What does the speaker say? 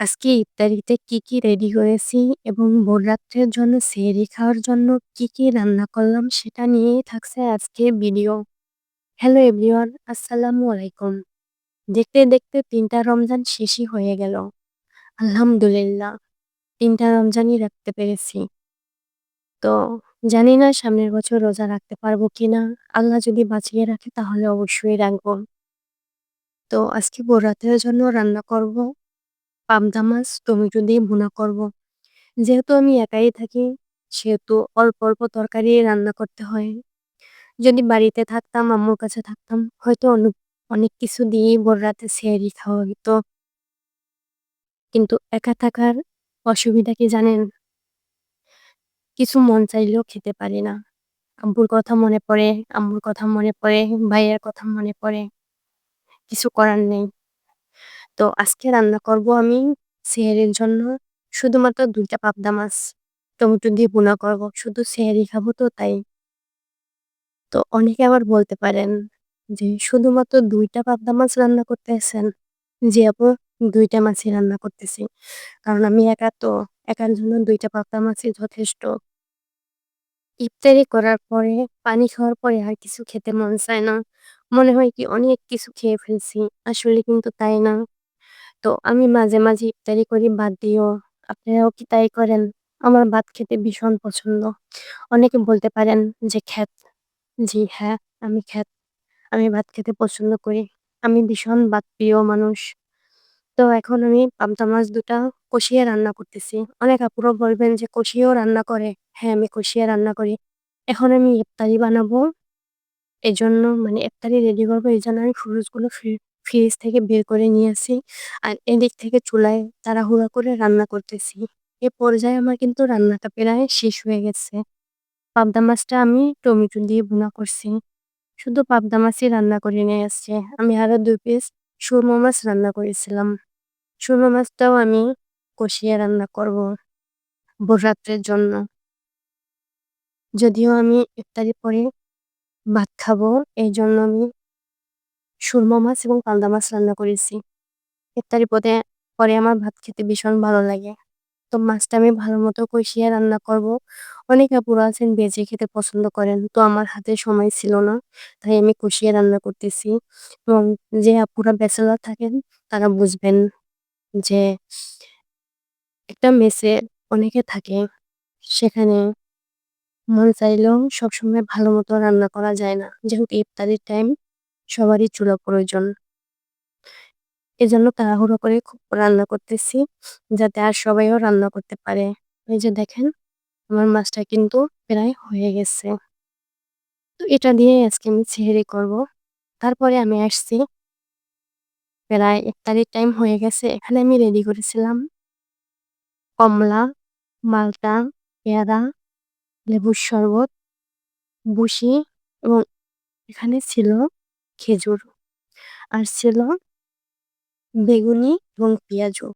আজকে ইফতারিতে কি, কি রেডি করেছি এবং ভোররাত্রের জন্য সেহরি খাওয়ার জন্য কি, কি রান্না করলাম সেটা নিয়েই থাকছে আজকে ভিডিও। হ্যালো এভরিওয়ান, আসসালামু আলাইকুম। দেখতে, দেখতে তিনটা রমজান শেষই হয়ে গেল। আলহামদুলিল্লাহ, তিনটা রমজানই রাখতে পেরেছি। তো জানি না সামনের বছর রোজা রাখতে পারব কিনা। আল্লাহ যদি বাঁচিয়ে রাখে তাহলে অবশ্যই রাখব। তো আজকে ভোররাতের জন্য রান্না করব পাবদা মাছ টমেটো দিয়ে ভুনা করব। যেহেতু আমি একাই থাকি সেহেতু অল্প অল্প তরকারি রান্না করতে হয়। যদি বাড়িতে থাকতাম আম্মুর কাছে থাকতাম হয়তো অনেক কিছু দিয়েই ভোর রাতে সেহরি খাওয়া হতো। কিন্তু একা থাকার অসুবিধা কি জানেন? কিছু মন চাইলেও খেতে পারি না। আব্বুর কথা মনে পড়ে, আম্মুর কথা মনে পড়ে, ভাইয়ের কথা মনে পড়ে। কিছু করার নেই। তো আজকে রান্না করব আমি সেহরির জন্য। শুধুমাত্র দুইটা পাবদা মাছ, টমেটো দিয়ে বোনা করব, শুধু সেহরি খাব তো তাই। তো অনেকে আবার বলতে পারেন যে শুধুমাত্র দুইটা পাবদা মাছ রান্না করতেছেন যে আপু, দুইটা মাছই রান্না করতেছি। কারণ আমি একা তো, একার জন্য দুইটা পাবদা মাছই যথেষ্ট। ইফতারি করার পরে, পানি খাওয়ার পরে আর কিছু খেতে মন চায় না। মনে হয় কি অনেক কিছু খেয়ে ফেলছি, আসলে কিন্তু তাই না। তো আমি মাঝে, মাঝে ইফতারি করি ভাত দিয়েও। আপনারাও কি তাই করেন? আমার ভাত খেতে ভীষণ পছন্দ। অনেকে বলতে পারেন যে খ্যাত। জি হ্যাঁ, আমি খ্যাত। আমি ভাত খেতে পছন্দ করি। আমি ভীষণ ভাত প্রিয় মানুষ। তো এখন আমি পাবদা মাছ দুটা কষিয়ে রান্না করতেছি। অনেক আপুরা বলবেন যে কষিয়েও রান্না করে। হ্যাঁ, আমি কষিয়ে রান্না করি। এখন আমি ইফতারি বানাবো। এই জন্য মানে ইফতারি রেডি করব এই জন্য আমি গুলো ফ্রি ফ্রিজ থেকে বের করে নিয়ে আসি। আর এদিক থেকে চুলায় তাড়াহুড়া করে রান্না করতেছি। এ পর্যায়ে আমার কিন্তু রান্নাটা প্রায় শেষ হয়ে গেছে। পাবদা মাছটা আমি টমেটো দিয়ে ভুনা করছি। শুধু পাবদা মাছই রান্না করে নিয়ে আসছে। আমি আরও দুই পিস সুরমা মাছ রান্না করেছিলাম। সুরমা মাছটাও আমি কষিয়ে রান্না করব রাত্রের জন্য। যদিও আমি ইফতারি পরে ভাত খাব, এই জন্য আমি সুরমা মাছ এবং পালদা মাছ রান্না করেছি। ইফতারি পদে, পরে আমার ভাত খেতে ভীষণ ভালো লাগে। তো মাছটা আমি ভালো মতো কষিয়ে রান্না করব। অনেক আপুরা আছেন বেজে খেতে পছন্দ করেন। তো আমার হাতে সময় ছিল না, তাই আমি কষিয়ে রান্না করতেছি। এবং যে আপুরা ব্যাচেলার থাকেন, তারা বুঝবেন যে একটা মেসে অনেকে থাকে, সেখানে মন চাইলেও সবসময় ভালো মতো রান্না করা যায় না। যেহেতু ইফতারির টাইম সবারই চুলা প্রয়োজন। এজন্য তাড়াহুড়ো করে খুব রান্না করতেছি, যাতে আর সবাইও রান্না করতে পারে। এই যে দেখেন, আমার মাছটা কিন্তু প্রায় হয়ে গেছে। তো এটা দিয়ে আজকে আমি ছেড়ে করব। তারপরে আমি আসছি। প্রায় ইফতারির টাইম হয়ে গেছে। এখানে আমি রেডি করেছিলাম কমলা, মালটা, পেয়ারা, লেবুর শরবত বুশি এবং এখানে ছিল খেজুর আর ছিল বেগুনি এবং পেঁয়াজও।